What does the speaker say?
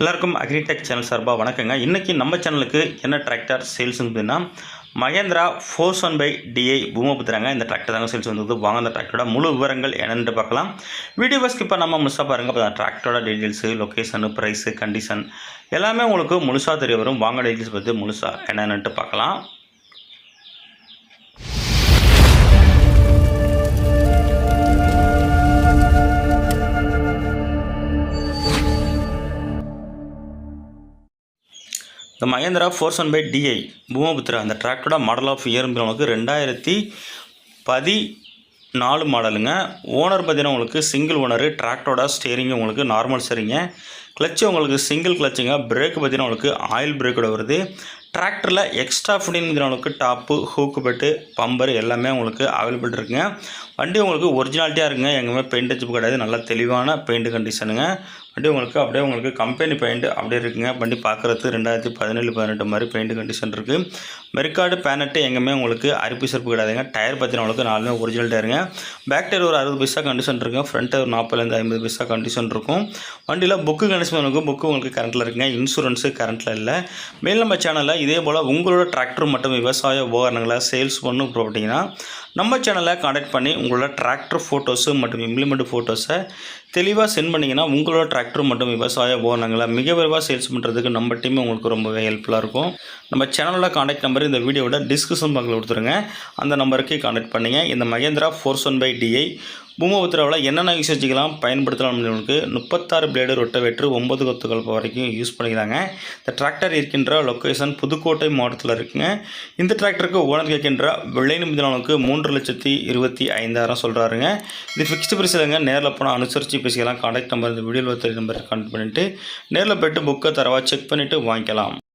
எல்லாருக்கும் agritech channel சார்பாக வணக்கங்க. இன்றைக்கி நம்ம சேனலுக்கு என்ன டிராக்டர் சேல்ஸ் அப்படின்னா Mahindra four one five DI பூமபுத்திராங்க. இந்த டிராக்டர் தாங்க சேல்ஸ் வந்தது. வாங்க அந்த டிராக்டரோட முழு விவரங்கள் என்னென்று பார்க்கலாம். வீடியோ இப்போ நம்ம முழுசாக பாருங்கள் அப்போ டிராக்டரோட டீட்டெயில்ஸு லொக்கேஷனு ப்ரைஸு கண்டிஷன் எல்லாமே உங்களுக்கு முழுசாக தெரிய வரும். வாங்க டீட்டெயில்ஸ் பற்றி முழுசாக என்னென்னுட்டு பார்க்கலாம். இந்த Mahindra four one five DI Bhoomiputra அந்த டிராக்டரோட மாடல் ஆஃப் இயர் உங்களுக்கு ரெண்டாயிரத்தி பதி நாலு மாடலுங்க ஓனர் பார்த்தீங்கன்னா உங்களுக்கு சிங்கிள் ஓனரு டிராக்டரோட ஸ்டேரிங்கு உங்களுக்கு நார்மல் ஸ்டேரிங்க கிளச்சு உங்களுக்கு சிங்கிள் கிளச்சுங்க பிரேக் பார்த்தீங்கன்னா உங்களுக்கு ஆயில் பிரேக்கோட வருது. டிராக்டரில் எக்ஸ்ட்ரா ஃபிட்டிங் உங்களுக்கு டாப்பு ஹூக்கு பெட்டு பம்பர் எல்லாமே உங்களுக்கு அவைலபிள் இருக்குங்க. வண்டி உங்களுக்கு ஒரிஜினாலிட்டியாக இருக்குங்க. எங்கேயுமே பெயிண்ட் அடிச்சு கிடையாது. நல்லா தெளிவான பெயிண்ட் கண்டிஷனுங்க வண்டி உங்களுக்கு அப்படியே உங்களுக்கு கம்பெனி பெயிண்ட் அப்படியே இருக்குங்க. வண்டி பார்க்குறது ரெண்டாயிரத்தி பதினேழு பதினெட்டு மாதிரி பெயிண்ட் கண்டிஷன் இருக்குது மெரிக்காடு பேனட்டு எங்கேயுமே உங்களுக்கு அரிப்பு சிறப்பு கிடையாதுங்க. டயர் பார்த்தீங்கன்னா உங்களுக்கு நாலுமே ஒரிஜினல் டயருங்க பேக் டயர் ஒரு அறுபது பைசா கண்டிஷன் இருக்குங்க ஃப்ரண்ட் டயர் ஒரு நாற்பதுலேருந்து ஐம்பது பைசா கண்டிஷன் இருக்கும். வண்டியில் புக்கு கண்டிஷன் இருக்கும் புக்கு உங்களுக்கு கரண்ட்டில் இருக்குங்க. இன்சூரன்ஸு கரண்ட்டில் இல்லை. மேல் நம்ம சேனலில் இதே போல் உங்களோட டிராக்டர் மற்றும் விவசாய உபகரணங்களை சேல்ஸ் பண்ணும் போட்டிங்கன்னா நம்ம சேனலை காண்டாக்ட் பண்ணி உங்களோட டிராக்டர் ஃபோட்டோஸு மற்றும் இம்ப்ளிமெண்ட் ஃபோட்டோஸை தெளிவாக சென்ட் பண்ணிங்கன்னா உங்களோட டிராக்டர் மற்றும் விவசாய உபகரணங்களை மிக விரைவாக சேல்ஸ் பண்ணுறதுக்கு நம்ம டீம் உங்களுக்கு ரொம்பவே ஹெல்ப்ஃபுல்லாக இருக்கும். நம்ம சேனலோட காண்டாக்ட் நம்பர் இந்த வீடியோவோட டிஸ்கிரிப்ஷன் பாக்ஸில் கொடுத்துருங்க. அந்த நம்பருக்கு காண்டாக்ட் பண்ணுங்க. இந்த Mahindra four one five DI பூமபுத்திராவில் என்னென்ன யூஸ் பயன்படுத்தலாம் உங்களுக்கு முப்பத்தாறு பிளேடு ரொட்டவேட்ரு ஒம்பது கொத்துக்கள் வரைக்கும் யூஸ் பண்ணிக்கிறாங்க. இந்த டிராக்டர் இருக்கின்ற லொக்கேஷன் புதுக்கோட்டை மாவட்டத்தில் இருக்குங்க. இந்த டிராக்டருக்கு ஓனர் கேட்கின்ற விலை நிமிடங்களுக்கு மூன்று லட்சத்தி இருபத்தி ஐந்தாயிரம் சொல்கிறாருங்க இது ஃபிக்ஸ்டு பிரைஸ் இல்லைங்க. நேரில் போனால் அனுசரித்து பேசிக்கலாம். கான்டாக்ட் நம்பர் இந்த வீடியோவில் தெரிய நம்பருக்கு கான்டாக்ட் பண்ணிவிட்டு நேரில் போய்ட்டு புக்கை தரவா செக் பண்ணிவிட்டு வாங்கிக்கலாம்.